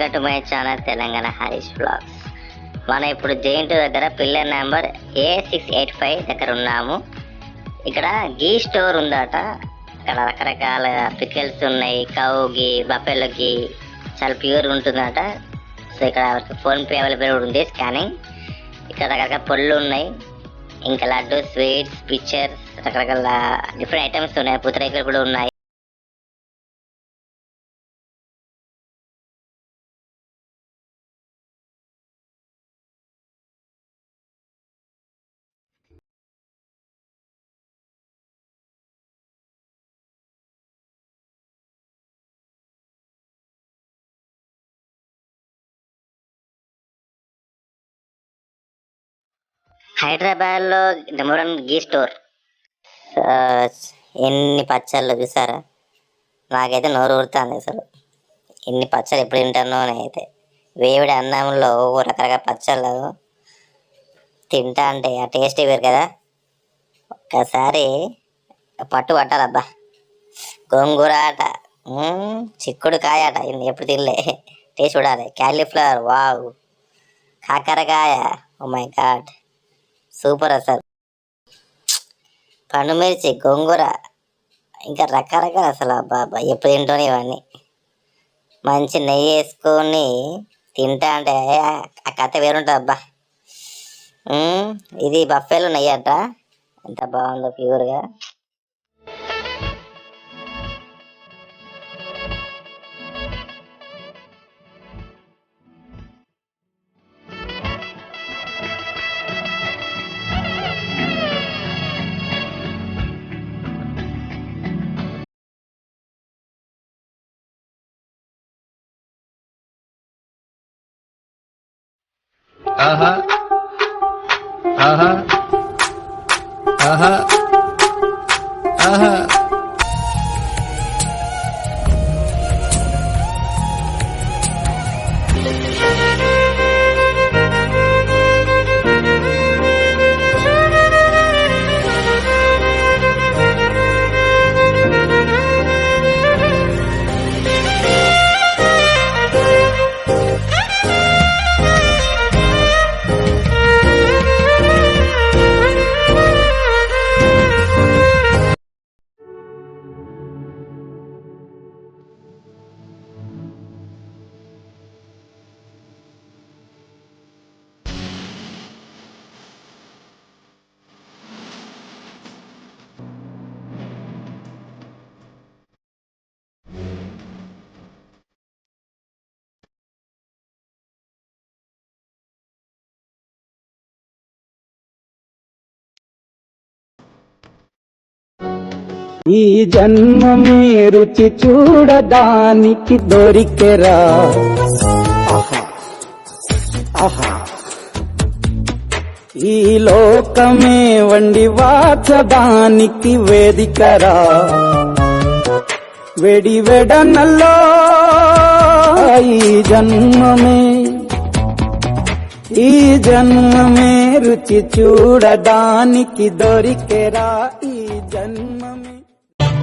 Welcome to my channel Telangana Harish blogs మనం ఇప్పుడు giant దగ్గర pillar number A six eight five దగ్గర ఉన్నాము. ఇక్కడ గీ స్టోర్ ఉందట. ఇక్కడ రకరకాల పికెల్స్ ఉన్నాయి. కౌ గీ బఫెలో గీ చాలా ప్యూర్ ఉంటుందట. సో ఇక్కడ ఫోన్ పే అవైలబుల్ ఉంది స్కానింగ్. ఇక్కడ రకరకాల పళ్ళు ఉన్నాయి. ఇంకా లడ్డు స్వీట్స్ పిక్చర్స్ రకరకాల డిఫరెంట్ ఐటమ్స్ ఉన్నాయి. పూతరేకులు కూడా ఉన్నాయి. హైదరాబాద్లో నెంబర్ వన్ గీ స్టోర్. ఎన్ని పచ్చళ్ళు చూసారా? నాకైతే నోరు ఊరుతుంది అసలు. ఎన్ని పచ్చళ్ళు ఎప్పుడు తింటానో అయితే వేవిడి అన్నంలో రకరకాల పచ్చళ్ళు తింటా అంటే ఆ టేస్ట్ వేరు కదా. ఒక్కసారి పట్టు పట్టాలబ్బా. గోంగూర ఆట చిక్కుడు కాయ ఆట. ఎప్పుడు తినలే. టేస్ట్ చూడాలి. Cauliflower wow. కాకరకాయ ఓ మై గాడ్. సూపర్ అసలు. పండుమిర్చి గోంగూర ఇంకా రకరకాల అసలు అబ్బా అబ్బా ఎప్పుడు తింటాను ఇవన్నీ. మంచి నెయ్యి వేసుకొని తింటా అంటే ఆ కథ వేరుంటుంది అబ్బా. ఇది బఫేలో నెయ్యి అంట. ఎంత బాగుందో ప్యూర్గా. Uh huh. Uh huh. Uh huh. ఈ జన్మమే రుచి చూడడానికి దొరికెరా. ఈ లోకమే వండి వాచడానికి వేదికరా. వెడి వెడనల్లో ఈ జన్మమే. ఈ జన్మమే రుచి చూడడానికి దొరికెరా ఈ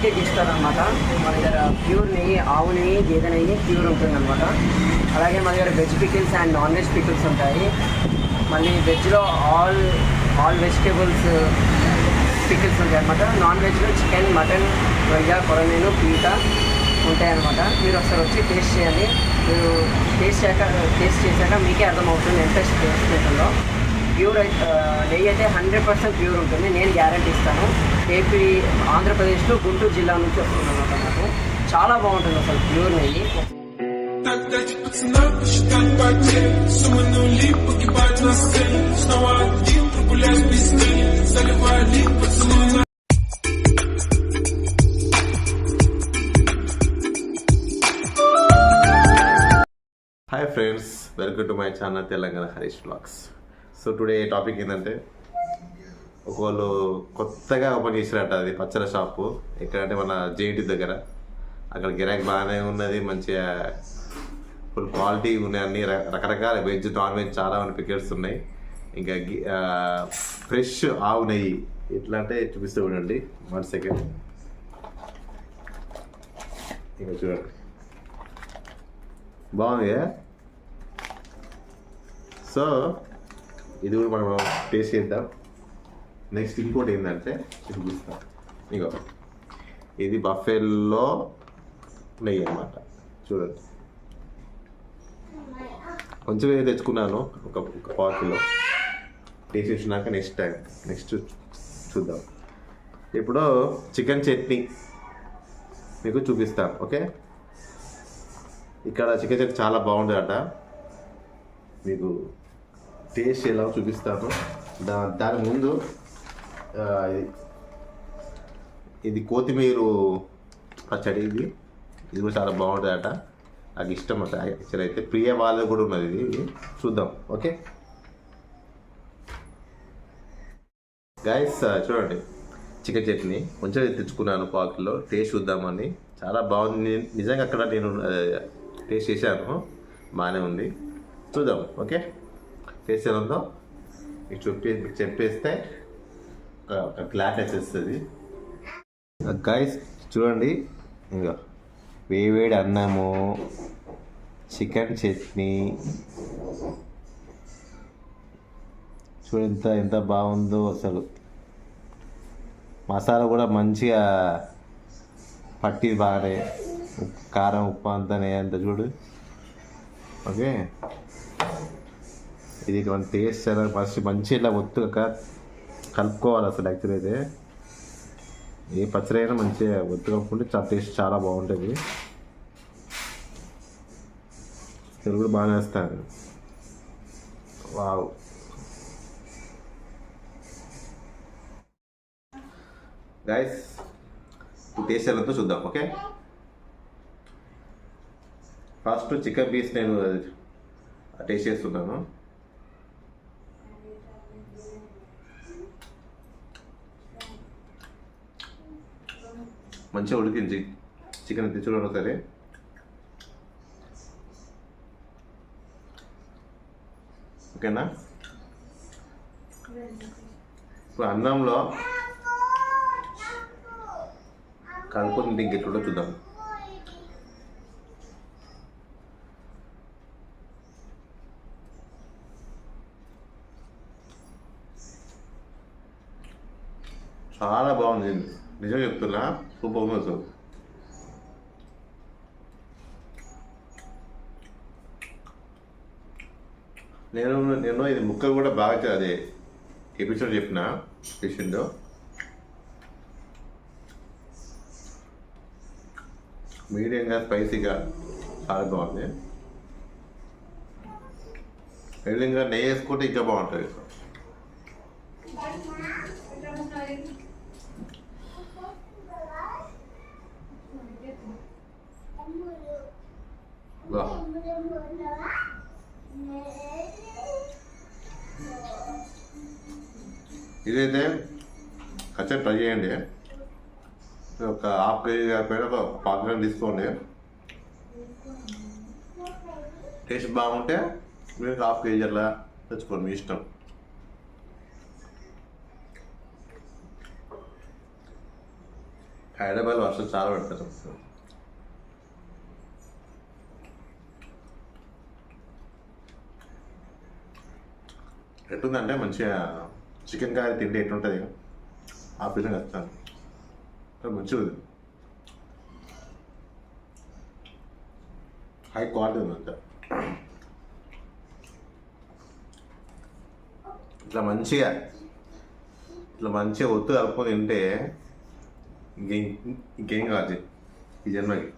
క్వాలిటీ తీస్తారనమాట అనమాట మన దగ్గర ప్యూర్ నెయ్యి ఆవు నెయ్యి గేదె నెయ్యి ప్యూర్ ఉంటుందన్నమాట. అలాగే మన దగ్గర veg pickles and non veg pickles ఉంటాయి. మళ్ళీ వెజ్లో ఆల్ ఆల్ వెజిటేబుల్స్ పికిల్స్ ఉంటాయి అనమాట నాన్ వెజ్లో చికెన్ మటన్ రొయ్య కొరమీను పీట ఉంటాయన్నమాట. మీరు ఒకసారి వచ్చి టేస్ట్ చేయండి. మీరు టేస్ట్ చేశాక టేస్ట్ చేశాక మీకే అర్థమవుతుంది ఎంత టేస్ట్ ప్యూర్ నెయ్యి అయితే హండ్రెడ్ పర్సెంట్ ప్యూర్ ఉంటుంది. నేను గ్యారంటీ ఇస్తాను. ఏపీ ఆంధ్రప్రదేశ్లో గుంటూరు జిల్లా నుంచి వస్తున్నాను నాకు. చాలా బాగుంటుంది అసలు ప్యూర్ నెయ్యి. Hi friends welcome to my channel Telangana Harish blogs so today topic ఏంటంటే ఒకళ్ళు కొత్తగా ఓపెన్ చేసినట్టు అది పచ్చల షాపు. ఎక్కడంటే మన జేఎన్టీ దగ్గర. అక్కడ గిరాక్ బాగానే ఉన్నది మంచిగా ఫుల్ క్వాలిటీ ఉన్నాయి అన్ని. రకరకాల వెజ్ నాన్ వెజ్ చాలా మంది పికెట్స్ ఉన్నాయి. ఇంకా ఫ్రెష్ ఆవు నెయ్యి. ఎట్లా అంటే చూపిస్తూ ఉండండి వన్ సెకండ్ ఇంకా చూడండి. బాగుంది సో ఇది కూడా మనం టేస్ట్ చేద్దాం. నెక్స్ట్ ఇంకోటి ఏంటంటే ఇది చూస్తాం. ఇగో ఇది బఫెల్లో నెయ్యి అన్నమాట. చూడండి. కొంచెం ఏదో తెచ్చుకున్నాను ఒక ఒక పావు కిలో. టేస్ట్ చేసినాక నెక్స్ట్ టైం నెక్స్ట్ చూద్దాం. ఇప్పుడు చికెన్ చట్నీ మీకు చూపిస్తాను ఓకే? ఇక్కడ చికెన్ చట్నీ చాలా బాగుంటుంది అట మీకు టేస్ట్ ఎలా చూపిస్తాను దా దాని ముందు ఇది- కొత్తిమీర పచ్చడి ఇది. ఇది కూడా చాలా బాగుంటుంది అట నాకు ఇష్టం అట యాక్చువల్ అయితే ప్రియ వాళ్ళది కూడా ఉన్నది ఇది. చూద్దాం ఓకే? గాయస్ చూడండి. చికెన్ చట్నీ. కొంచెం తెచ్చుకున్నాను పాకిల్లో. టేస్ట్ చూద్దామని. చాలా బాగుంది. నిజంగా అక్కడ నేను టేస్ట్ చేశాను. బాగానే ఉంది. చూద్దాం ఓకే? టేస్ట్ ఎలా ఉందో? మీకు చెప్పే మీకు చెప్పేస్తే ఒక- ఒక గ్లాస్ వచ్చేస్తుంది. గాయస్ చూడండి. ఇంకా వేవేడి అన్నము చికెన్ చట్నీ. చూడు ఎంత ఎంత బాగుందో అసలు. మసాలా కూడా మంచిగా పట్టి బాగానే. కారం ఉప్పు అంతా అంత చూడు. ఓకే? ఇది మన టేస్ట్ చాలా ఫస్ట్ మంచి ఇలా ఒత్తుగా కలుపుకోవాలి అసలు యాక్చువల్ అయితే. ఏ పచ్చడి అయినా మంచిగా ఒత్తు కలుపుకుంటే చాలా టేస్ట్ చాలా బాగుంటుంది. తెలుగు కూడా బాగా వేస్తాను వావ్. గైస్ టేస్ట్ ఎలా చూద్దాం ఓకే ఫస్ట్ చికెన్ పీస్ నేను టేస్ట్ చేస్తున్నాను. మంచిగా ఉడికింది. చికెన్ తెచ్చుకోవడం సరే. ఓకేనా? ఇప్పుడు అన్నంలో కలుపుకొని ఇంటికి ఎట్లుంటో చూద్దాం. చాలా బాగుంది. నిజం చెప్తున్నా. సూపర్ ఉంది నేను నేను ఇది ముక్కలు కూడా బాగా అదే ఎపిసోడ్ చెప్పిన విషయంలో మీడియంగా స్పైసీగా చాలా బాగుంది. మీడియంగా నెయ్యి వేసుకుంటే ఇంకా బాగుంటుంది. ఇదైతే ఖచ్చితంగా ట్రై చేయండి. ఒక హాఫ్ కేజీ కాకపోయినా ఒక పావు కిలో తీసుకోండి. టేస్ట్ బాగుంటే మీరు హాఫ్ కేజీ అలా తెచ్చుకోండి మీ ఇష్టం. హైదరాబాద్ వర్షం చాలా పెడతారు ఎట్టుందంటే మంచిగా చికెన్ కర్రీ తింటే ఎట్లుంటుంది? ఆ ఫీలింగ్ వస్తాను మంచిగా హై క్వాలిటీ ఉందంట ఇట్లా మంచిగా ఇట్లా మంచిగా ఒత్తు కలుపుకొని తింటే ఇంకేం ఇంకేం కాదు ఈ జన్మకి.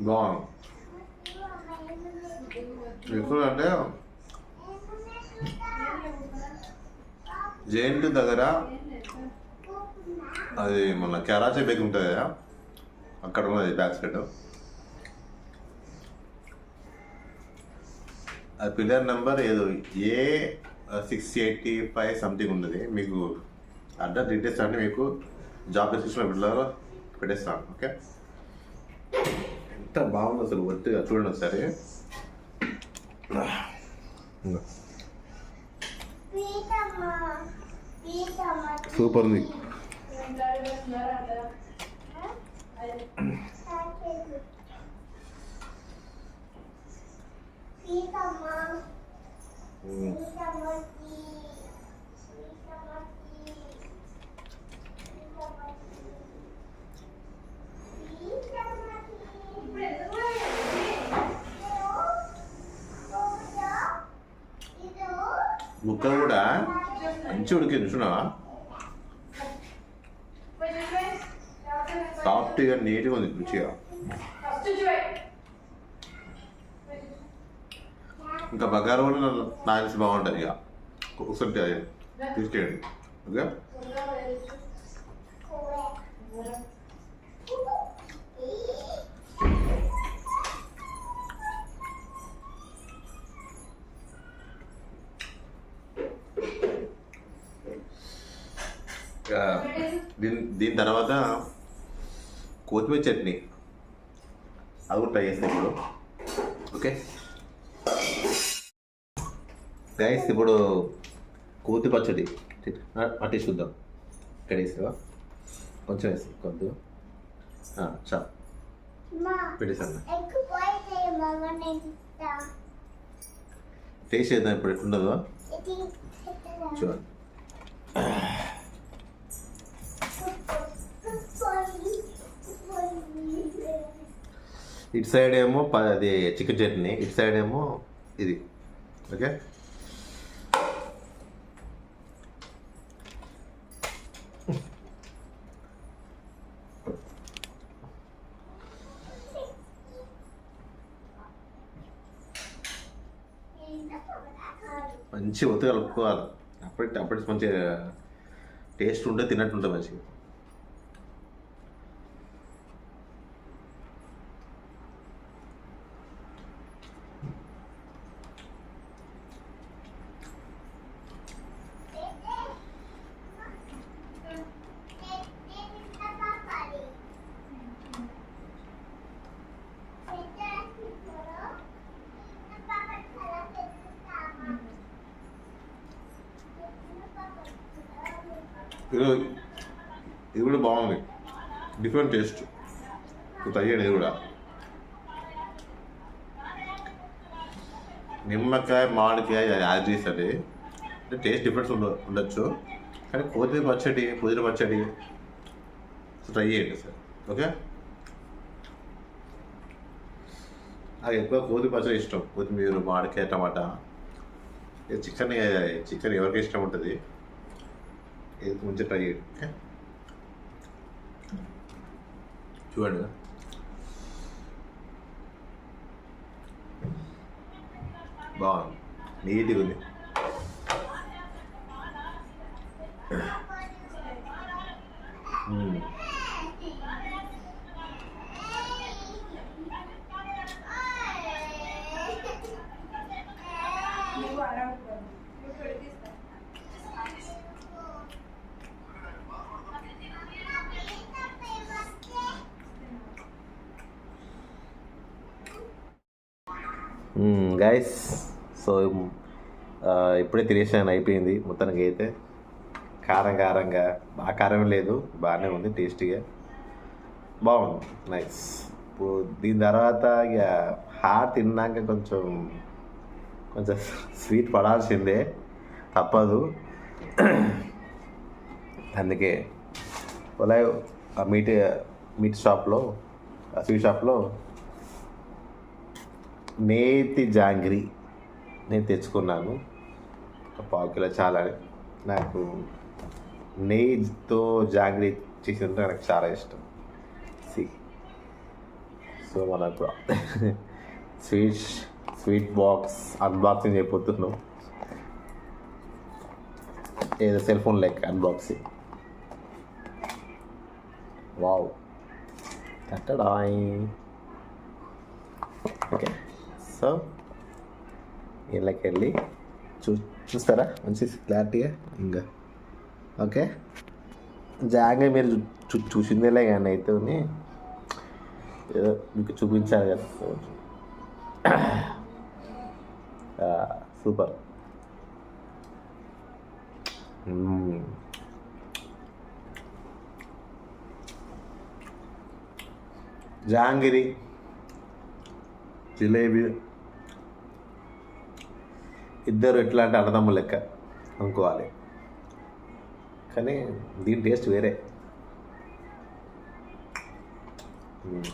బాగుంది ఎక్కడ అంటే జేఎన్టీ దగ్గర అది మన కెరాచీ బేక్ ఉంటుంది కదా అక్కడ ఉన్నది బ్యాక్ సైడ్ అది పిల్లర్ నెంబర్ ఏదో A six eighty five something ఉన్నది మీకు అడ్రస్ డీటెయిల్స్ అంటే మీకు జాబ్ డిస్క్రిప్షన్ పిల్లలు పెట్టేస్తాను ఓకే ఎంత బాగుంది అసలు ఒత్తిగా చూడండి సరే సూపర్ ఉంది. సీతమ్మ సీతమ్మ మంచి ఉడికింది సాఫ్ట్గా నీట్గా ఉంది రుచిగా. ఇంకా బగారు వల్ల నాకు బాగుంటుంది ఇక. ఒకసారి తీసుకెళ్ళండి ఓకే దీని తర్వాత కొత్తిమీర చట్నీ. అది కూడా ట్రై చేస్తాను ఇప్పుడు. ఓకే గైస్ ఇప్పుడు కోతి పచ్చడి. అట్టి చూద్దాం. ఇక్కడ వేసావా కొంచెం వేసి కొద్దు. చా పెట్టేసాను టేస్ట్ చేద్దాం ఇప్పుడు ఎట్లుండదో. చూడండి ఇటు సైడ్ ఏమో అది చికెన్ చట్నీ ఇటు సైడ్ ఏమో ఇది. ఓకే? మంచి ఒత్తు కలుపుకోవాలి. అప్పటి అప్పటి మంచిగా టేస్ట్ ఉంటే తిన్నట్టు ఉంటుంది మంచిగా ఇది ఇది కూడా బాగుంది డిఫరెంట్ టేస్ట్ ట్రై చేయండి ఇది కూడా. నిమ్మకాయ మామిడికాయ యాడ్ చేస్తుంది అంటే టేస్ట్ డిఫరెన్స్ ఉండ ఉండొచ్చు. కానీ కొత్తిమీర పచ్చడి పుదీన పచ్చడి. ట్రై చేయండి సార్. ఓకే? నాకు ఎక్కువ కోతి పచ్చడి ఇష్టం. కొత్తిమీర మామిడికాయ టమాటా. చికెన్ చికెన్ ఎవరికి ఇష్టం ఉంటుంది? ఇది కొంచెం ట్రై చేయండి. ఓకే? చూడండి. బాగుంది నీట్గా ఉంది మ్మ్. సో ఇప్పుడే తినేసాను అయిపోయింది. మొత్తానికి అయితే కారం కారంగా బాగా కారం లేదు బాగానే ఉంది టేస్టీగా. బాగుంది నైస్. ఇప్పుడు దీని తర్వాత ఇక హాట్ తిన్నాక కొంచెం కొంచెం స్వీట్ పడాల్సిందే తప్పదు. అందుకే ఒలా ఆ మీట్ మీట్ షాప్లో ఆ స్వీట్ షాప్లో నేతి జాంగ్రీ. నేను తెచ్చుకున్నాను. పావుకిలో పావు కిలో చాలా నాకు నెయ్యితో జాగ్రీ చేసి నాకు చాలా ఇష్టం. సి. సో మనకు స్వీట్ స్వీట్ బాక్స్ అన్బాక్సింగ్ అయిపోతున్నాం ఏదో cell phone like unboxing wow. తట్టడాయ్ okay. So ఇళ్ళకి వెళ్ళి చూ చూస్తారా? మంచి క్లారిటీగా? ఇంకా. ఓకే. జాగ్రత్త మీరు చూ చూసిందేలే కానీ అయితే ఏదో మీకు చూపించాలి కదా. సూపర్. జాంగిరి జిలేబీ ఇద్దరు ఎట్లా అంటే అన్నదమ్ము లెక్క అనుకోవాలి. కానీ దీని టేస్ట్ వేరే. మ్మ్.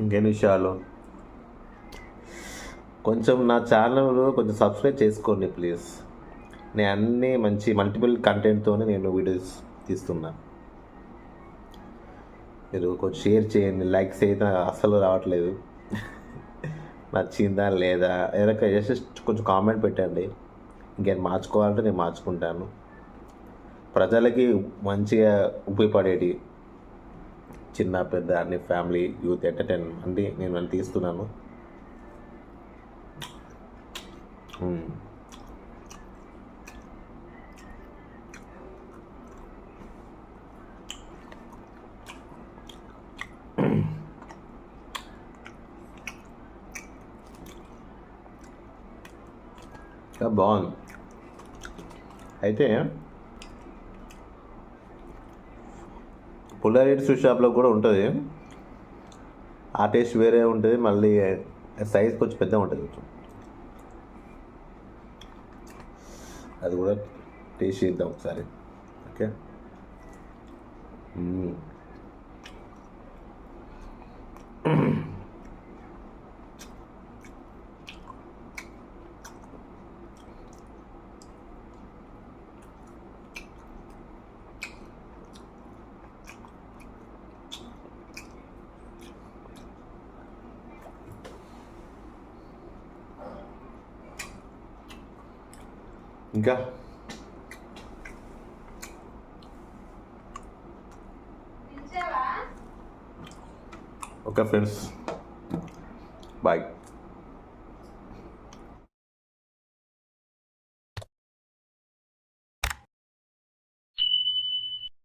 ఇంకేం విషయాలు? కొంచెం నా ఛానల్ కొంచెం సబ్స్క్రైబ్ చేసుకోండి ప్లీజ్ నేను అన్ని మంచి మల్టిపుల్ కంటెంట్తోనే నేను వీడియోస్ తీస్తున్నా. మీరు కొంచెం షేర్ చేయండి లైక్స్ అయితే అస్సలు రావట్లేదు. నచ్చిందా లేదా? ఏదైనా జస్ట్ కొంచెం కామెంట్ పెట్టండి. ఇంకేం మార్చుకోవాలంటే నేను మార్చుకుంటాను. ప్రజలకి మంచిగా ఉపయోగపడేటి చిన్న పెద్ద అన్ని ఫ్యామిలీ యూత్ ఎంటర్టైన్మెంట్ అంటే నేను తీస్తున్నాను. బాగుంది. అయితే పుల్లారెడ్డి స్వీట్ షాప్లో కూడా ఉంటుంది. ఆ టేస్ట్ వేరే ఉంటుంది మళ్ళీ సైజ్ కొంచెం పెద్దగా ఉంటుంది కొంచెం. అది కూడా టేస్ట్ చేద్దాం ఒకసారి. ఓకే? ఇంకా ఓకే ఫ్రెండ్స్. బాయ్.